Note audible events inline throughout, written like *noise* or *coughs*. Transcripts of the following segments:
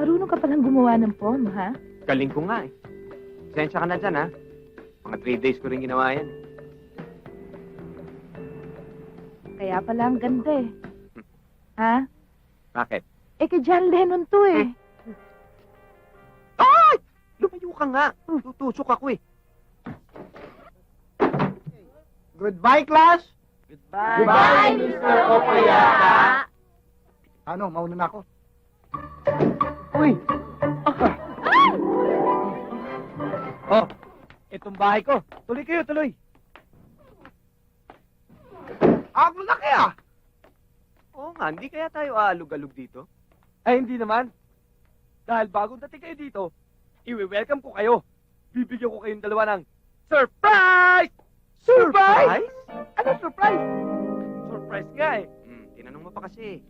Marunong ka palang gumawa ng pom, ha? Galing ko nga eh. Sensya ka na dyan ha. Mga three days ko rin ginawa yan. Kaya pala ang ganda eh. Ha? Bakit? Eh, kay John Lennon to eh. Ay! Lumayo ka nga. Tutusok ako eh. Goodbye, class! Goodbye, Goodbye, Mr. Opayata. Ano, mauna na ako. Uy! Oh, itong bahay ko. Tuloy kayo, tuloy. Ako na kaya! Oo nga, hindi kaya tayo aalog-alog dito? Ay, hindi naman. Dahil bagong dating kayo dito, iwi-welcome ko kayo. Bibigyan ko kayong dalawa ng surprise! Surprise? Ano surprise? Surprise nga eh. Hmm, tinanong mo pa kasi.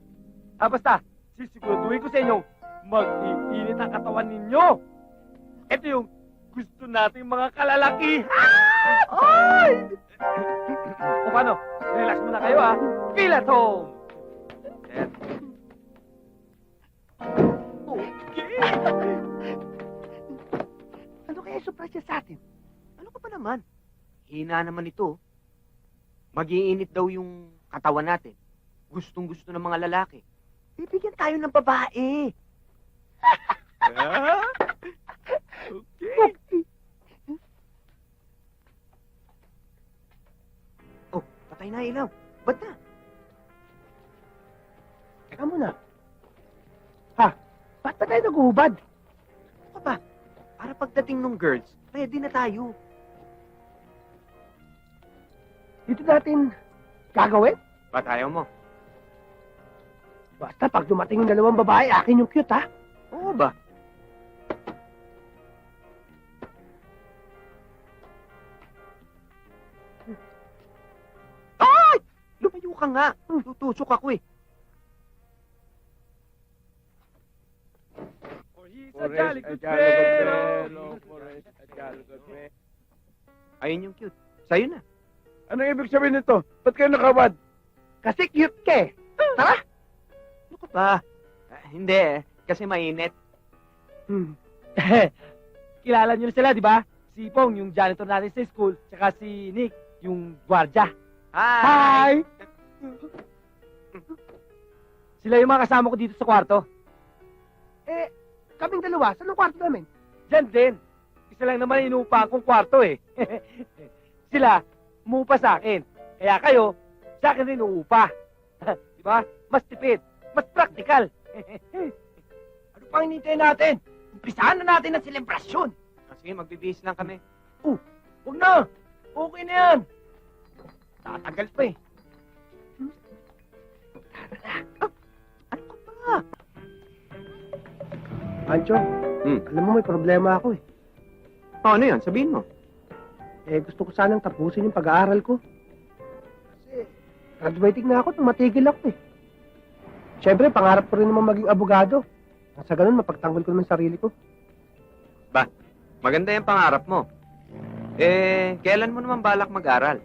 Ah, basta, sisiguraduhin ko sa inyo, mag-iinit ang katawan ninyo. Ito yung gusto nating mga kalalaki. Ay! o paano? Relax muna kayo ha. Feel at home. Sir, Okay. Ano kaya surprise niya sa atin? ano ka pa naman? Hina naman ito. Magiinit daw yung katawan natin. Gustong gusto ng mga lalaki. Bibigyan tayo ng babae. Ah? okay. Oh, patay na ilaw. Ba't na? Teka muna. Ha? Ba't ba tayo nag-uubad? Ano ba? Para pagdating ng girls, ready na tayo. Dito natin gagawin? Ba't ayaw mo? Basta pag dumating yung dalawang babae, akin yung cute, ha? Oo ba? Ay! Lumayo ka nga. Tutusok ako eh. For he's a jolly good fellow. Ayun yung cute. Sa'yo na. Ano ibig sabihin nito? Ba't kayo nakabad? Kasi cute ka, eh. Tara! Ano ka ba? Ah, hindi eh. Kasi mainit. Hmm. *laughs* Kilala niyo na sila, di ba? Si Pong, yung janitor natin sa school, tsaka si Nick, yung gwardya. Hi! Sila yung mga kasama ko dito sa kwarto. Eh, kaming dalawa, saan ang kwarto namin? Diyan din. Isa lang naman inuupa kong kwarto eh. *laughs* Sila, umuupa sa akin. Kaya kayo, sa akin rin uupa. *laughs* di ba? Mas tipid, mas practical. Pang hinintay natin? Umpisahan na natin ang selebrasyon. Sige, magbibihis lang kami. Huwag na! Okay na yan! Tatagal pa eh. Ano ka ba? Pancho, Hmm. alam mo may problema ako eh. Oh, ano yun? Sabihin mo. Eh, gusto ko sanang tapusin yung pag-aaral ko. Kasi, graduating na ako, tumatigil ako eh. Siyempre, pangarap ko rin naman maging abogado. Nang Sa ganun, mapagtanggol ko naman sarili ko. Maganda yung pangarap mo. Eh, kailan mo naman balak mag-aral?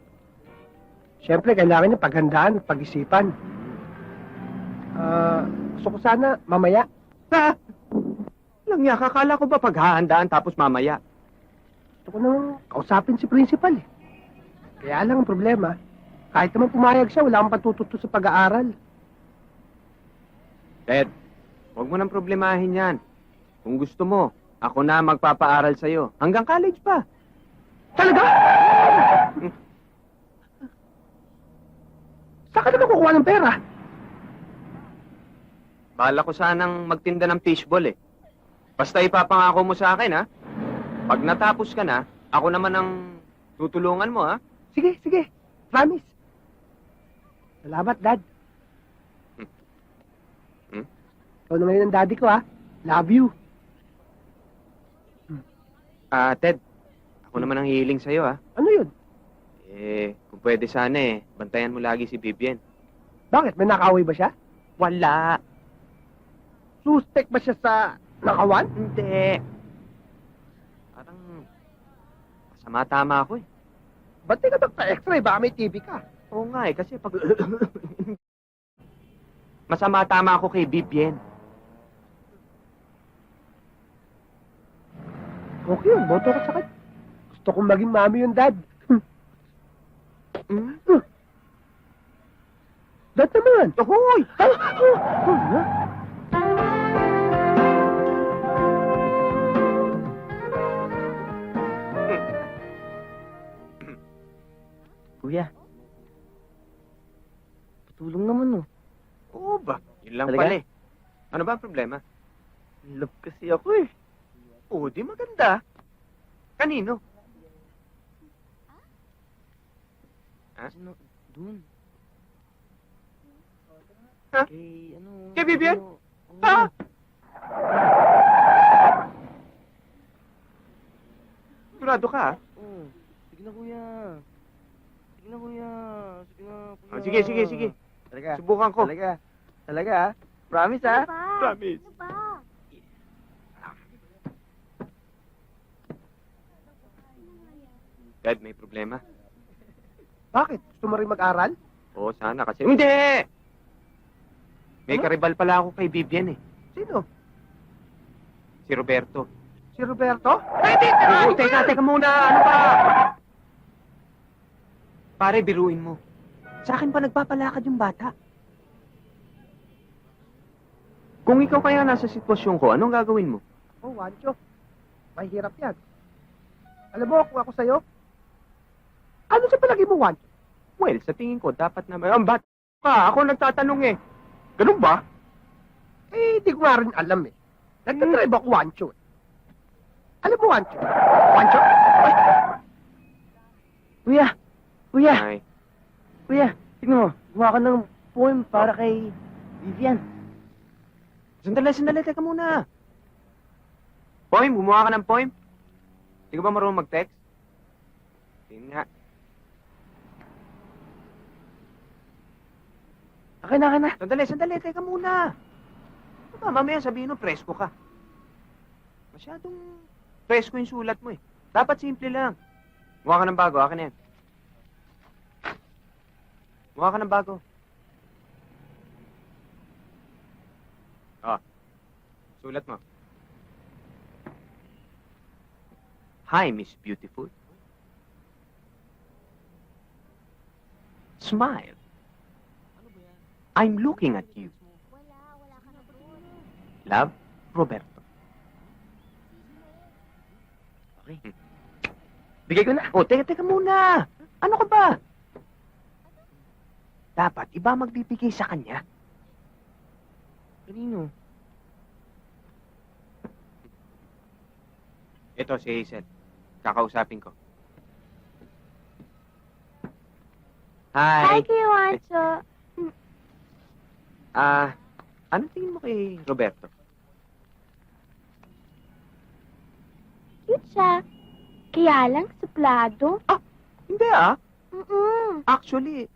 Siyempre, kailangan niya paghandaan at pag-isipan. Ah, gusto ko sana, mamaya. Ha? Lang ya, kakala ko ba paghahandaan tapos mamaya? Gusto ko nang kausapin si principal eh. Kaya lang ang problema, kahit naman pumayag siya, wala akong patututo sa pag-aaral. Ted, huwag mo nang problemahin yan. Kung gusto mo, ako na magpapaaral sa'yo. Hanggang college pa. Talaga? Saan ka naman kukuha ng pera? Bala ko sanang magtinda ng fishball eh. Basta ipapangako mo sa akin ha. Pag natapos ka na, ako naman ang tutulungan mo ha. Sige, sige. Promise. Salamat, Dad. Hmm. Hmm? Ikaw na ngayon ang daddy ko, ha? Love you. Ah, Ted, ako naman ang hihiling sa'yo ha. Ano yun? Eh, kung pwede sana eh, bantayan mo lagi si Vivian. Bakit? May nakaway ba siya? Wala. Suspect ba siya sa nakawan? Hindi. Parang masama tama ako eh. Ba't di ka magpa-x-ray? Baka may TB ka. Oo nga eh, kasi pag... *coughs* masama tama ako kay Vivian. Okay yun, boto ko sa kanya. Gusto kong maging mami yung dad. Hmm? Dad naman. Hoy! Ah, oh, oh, ha? *laughs* Kuya. Patulong naman oh. Oo ba? Yun lang Talaga? pala eh. Ano ba ang problema? Love kasi ako eh. Oo, di maganda. Kanino? Ha? Sino? Dun. Ha? Kay ano? Kay Vivian? ano, oo. Ha? Sigurado ka, ah? Oo. Sige na kuya. Sige na kuya. Sige na kuya. Oh, sige, sige, sige. Talaga. Subukan ko. Talaga. Talaga ah. Promise ah. Promise. Ano ba? Dad, may problema. Bakit? Gusto mo rin mag-aral? Oo, sana kasi... Hindi! May Ano? karibal pala ako kay Vivian eh. Sino? Si Roberto. Si Roberto? Oo, teka, teka muna. Ano ba? Pare, biruin mo. Sa akin pa nagpapalakad yung bata. Kung ikaw kaya nasa sitwasyon ko, anong gagawin mo? Oh, Wancho. Mahirap yan. Alam mo, kung ako sa'yo, ano sa palagi mo, Wancho? Well, sa tingin ko, dapat na... Ang bata ka, ako nagtatanong eh. Ganun ba? Eh, di ko nga rin alam eh. Nagtatribe ako, Wancho. eh. Alam mo, Wancho? Wancho? Ay, Kuya. Kuya. Ay, Kuya. Tignan mo. Gumawa ka ng poem para kay Vivian. sandali, sandali, teka muna. Poem, gumawa ka ng poem? Hindi ka ba marunong mag-text? Yun nga. Akin na, akin na. Sandali, sandali, teka muna. Ano ba, mamaya sabihin mo, presko ka. Masyadong presko yung sulat mo eh. Dapat simple lang. Gumawa ka ng bago, akin yan. Gumawa ka ng bago. Ah, sulat mo. Hi, Miss Beautiful. Smile. I'm looking at you. Love, Roberto. Okay. Bigay ko na. Oh, teka, teka muna. Ano ka ba? Dapat iba magbibigay sa kanya. Kanino? Ito si Hazel. Kakausapin ko. Hi, Hi. Kuya Wancho. Ah, ano tingin mo kay Roberto? Cute siya. Kaya lang, suplado. Hindi ah. Mm-mm. Actually,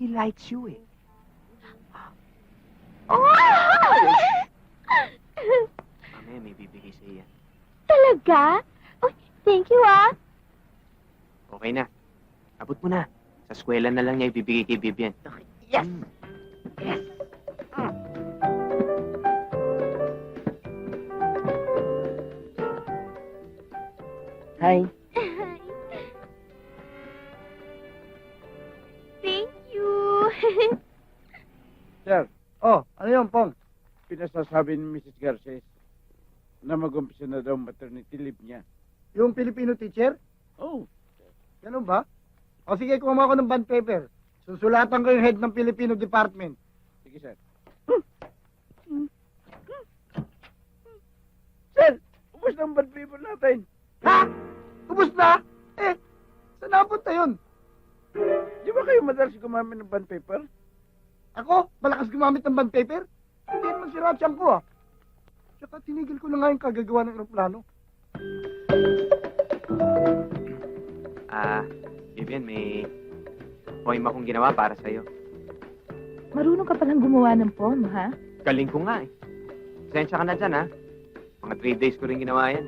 he likes you eh. Oh! *laughs* Mamaya may bibigay sa iya. Talaga? Oh, thank you, ah. Okay na. Abot mo na. Sa eskwela na lang niya ibibigay kay Vivian. Yes! Mm. Hi. thank you. *laughs* Sir, oh, ano yun, Pong? Pinasasabi ni Mrs. Garces na mag-umpisa na daw maternity leave niya. Yung Filipino teacher? Oh, Ganun ba? O sige, kumuha ko ng bond paper. Susulatan ko yung head ng Filipino Department. sige, sir. Sir, Ubus na ang bad paper natin. Ha? Ubus na? Eh, saan napunta yun? Di ba kayo madalas gumamit ng bond paper? Ako? Malakas gumamit ng bond paper? Hindi naman si Ratchan ko ah. Tsaka tinigil ko na nga yung kagagawa ng aeroplano. Ah, Vivian, may poem akong ginawa para sa'yo. Marunong ka palang gumawa ng poem, ha? Galing ko nga eh. Pasensya ka na dyan ha. Mga three days ko rin ginawa yan.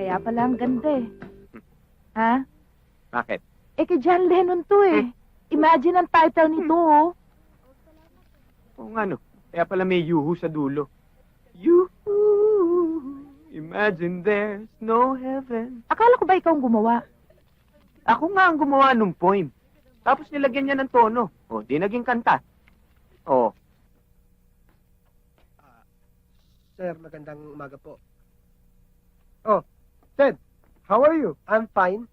Kaya pala ang ganda eh. Ha? Bakit? Eh, kay John Lennon to eh. Imagine ang title nito, oh. Oo nga no. Kaya pala may yuhu sa dulo. Yuhu! Imagine there's no heaven. Akala ko ba ikaw ang gumawa? Ako nga ang gumawa nung poem. Tapos nilagyan niya ng tono. O, di naging kanta. O, Sir, magandang umaga po. Oh, Ted, how are you? I'm fine.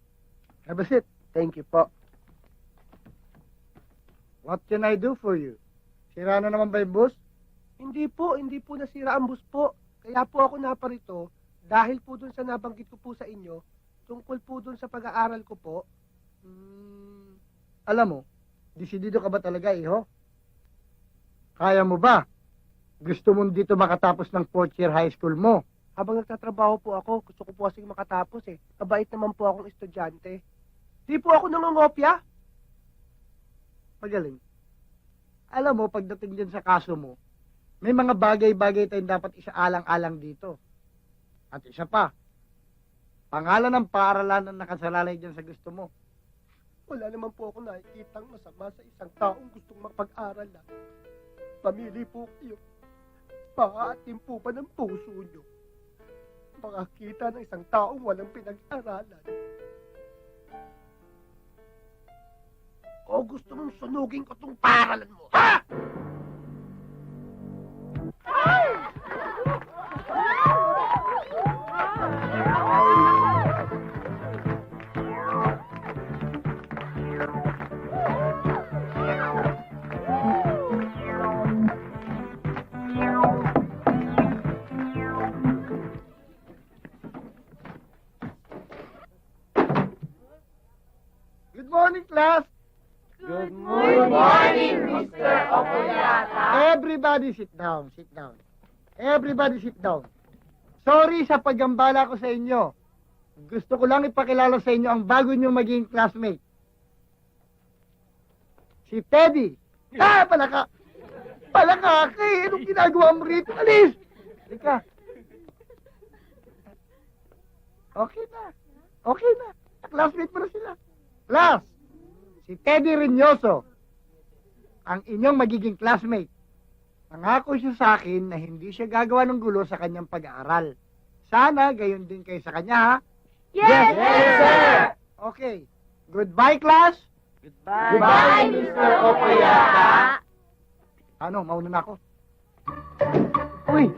Have a seat. Thank you po. What can I do for you? Sira na naman ba yung bus? Hindi po, hindi po nasira ang bus po. Kaya po ako naparito dahil po dun sa nabanggit ko po sa inyo, tungkol po dun sa pag-aaral ko po. Hmm, alam mo, disidido ka ba talaga, iho? Kaya mo ba? Gusto mo dito makatapos ng fourth year high school mo? Habang nagtatrabaho po ako, gusto ko po kasing makatapos eh. Mabait naman po akong estudyante. Di po ako nangongopya. Magaling. Alam mo, pagdating din sa kaso mo, may mga bagay-bagay tayong dapat isaalang-alang dito. At isa pa, pangalan ng paaralan ang nakasalalay dyan sa gusto mo. Wala naman po ako nakikitang masama sa isang taong gustong makapag-aral na. Pamili po kayo. Paatim po ba ng puso nyo? Makakita ng isang taong walang pinag-aralan. O gusto mong sunugin ko tong paralan mo, ha? Good Everybody sit down, sit down. Everybody sit down. Sorry sa paggambala ko sa inyo. Gusto ko lang ipakilala sa inyo ang bago niyong maging classmate. Si Teddy. Ah, palaka! Palaka! Kay, anong ginagawa mo rito? Alis! Halika. Okay na. Okay na. Classmate mo na sila. Class! Si Teddy Reynoso ang inyong magiging classmate. Nangako siya sa akin na hindi siya gagawa ng gulo sa kanyang pag-aaral. Sana gayon din kayo sa kanya, ha? Yes, sir! Okay. Goodbye, class. Goodbye. Bye, Mr. Okoyata. Ano, mauna na ako. Uy!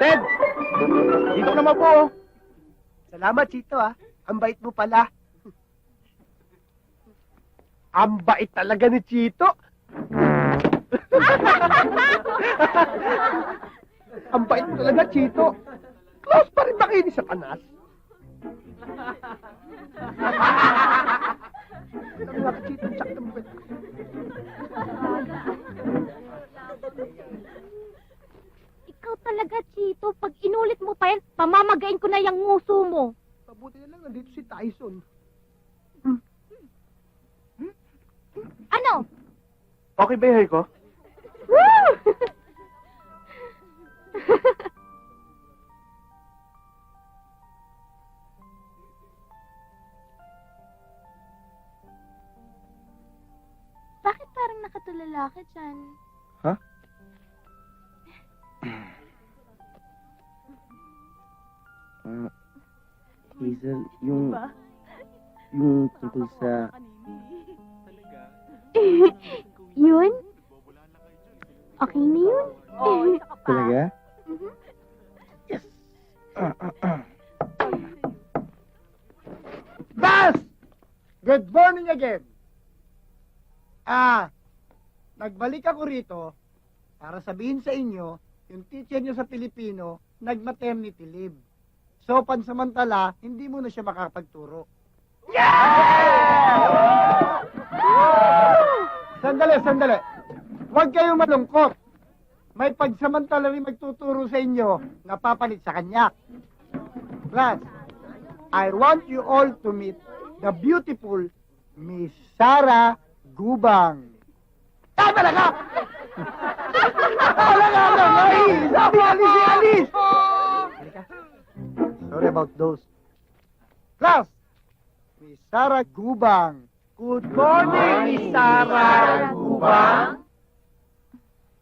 Ted! Dito naman po. oh. Salamat, Chito, ah. Ang bait mo pala. Ang bait talaga ni Chito. *laughs* Ang bait talaga, Chito. Close pa rin makinis sa panas. Nga *laughs* ka, Chito, Chito. Pag inulit mo pa yan, pamamagain ko na yung nguso mo. Mabuti na lang, nandito si Tyson. Ano? Okay ba yung hair ko? Woo! *laughs* Bakit parang nakatulala ka dyan? Hazel, yung... Yung tungkol sa... *laughs* yun? Okay na yun? Talaga? Mhm. Bas! Good morning again. Ah, nagbalik ako rito para sabihin sa inyo, yung teacher nyo sa Pilipino, nag-maternity leave. So, pansamantala, hindi mo na siya makapagturo. Sandali, sandali. Huwag kayong malungkot. May pagsamantala rin magtuturo sa inyo na papalit sa kanya. Class, I want you all to meet the beautiful Miss Sarah Gubang. Ah, talaga! talaga, talaga! Ay, sabi, alis! Halika. About those. Class! Miss Sarah Gubang. Good morning, Miss Sarah Gubang.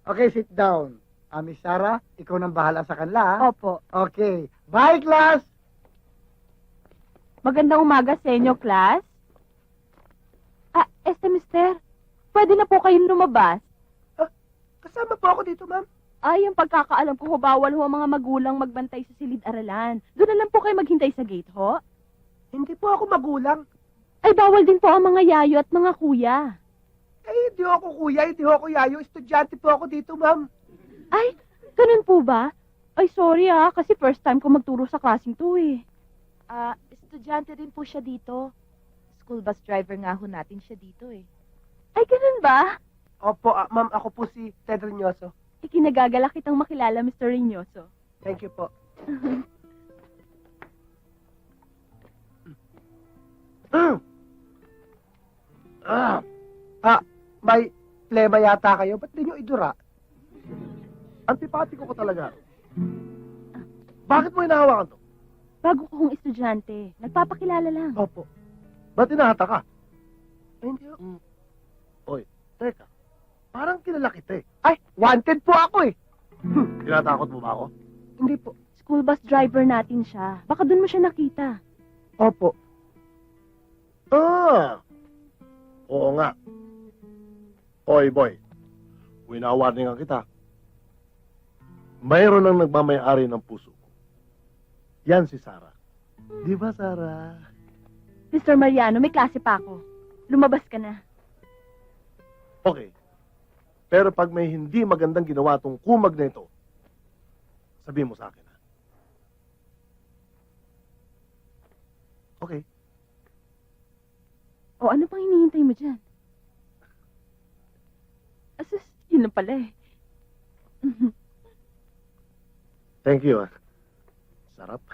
Okay, sit down. Ah, Miss Sarah, ikaw nang bahala sa kanila, ha? Opo. Okay. Bye, class! Magandang umaga sa inyo, class. Ah, este mister, pwede na po kayong lumabas. Kasama po ako dito, ma'am. Ay, ang pagkakaalam ko, ho, bawal ho ang mga magulang magbantay sa silid-aralan. Doon na lang po kayo maghintay sa gate, ho? Hindi po ako magulang. Ay, bawal din po ang mga yayo at mga kuya. Eh, hindi ako kuya, hindi ako yayo. Estudyante po ako dito, ma'am. Ay, ganun po ba? Ay, sorry ah, kasi first time ko magturo sa klaseng to eh. Ah, estudyante rin po siya dito. School bus driver nga ho natin siya dito eh. Ay, ganun ba? Opo, ah, ma'am, ako po si Ted Reynoso. Ikinagagalak kitang makilala, Mr. Reynoso. Thank you po. *coughs* Ah, May plema yata kayo. Ba't di nyo idura? antipatiko ko talaga. Bakit mo hinahawakan to? Bago ko kong estudyante, nagpapakilala lang. Opo. Ba't hinahata ka? Eh, hindi ako. Teka, parang kilala kita eh. Ay, wanted po ako eh. Tinatakot mo ba ako? Hindi po. School bus driver natin siya. Baka doon mo siya nakita. Opo. Ah! Oo nga. Oy, boy. Winawarningan kita. Mayroon ang nagmamayari ng puso ko. Yan si Sarah. Di ba, Sarah? Mr. Mariano, may klase pa ako. Lumabas ka na. Okay. Pero pag may hindi magandang ginawa tong kumag na ito, sabihin mo sa akin. ha? Okay. O ano pang hinihintay mo dyan? Asus, yun lang pala eh. Thank you. ah. Sarap.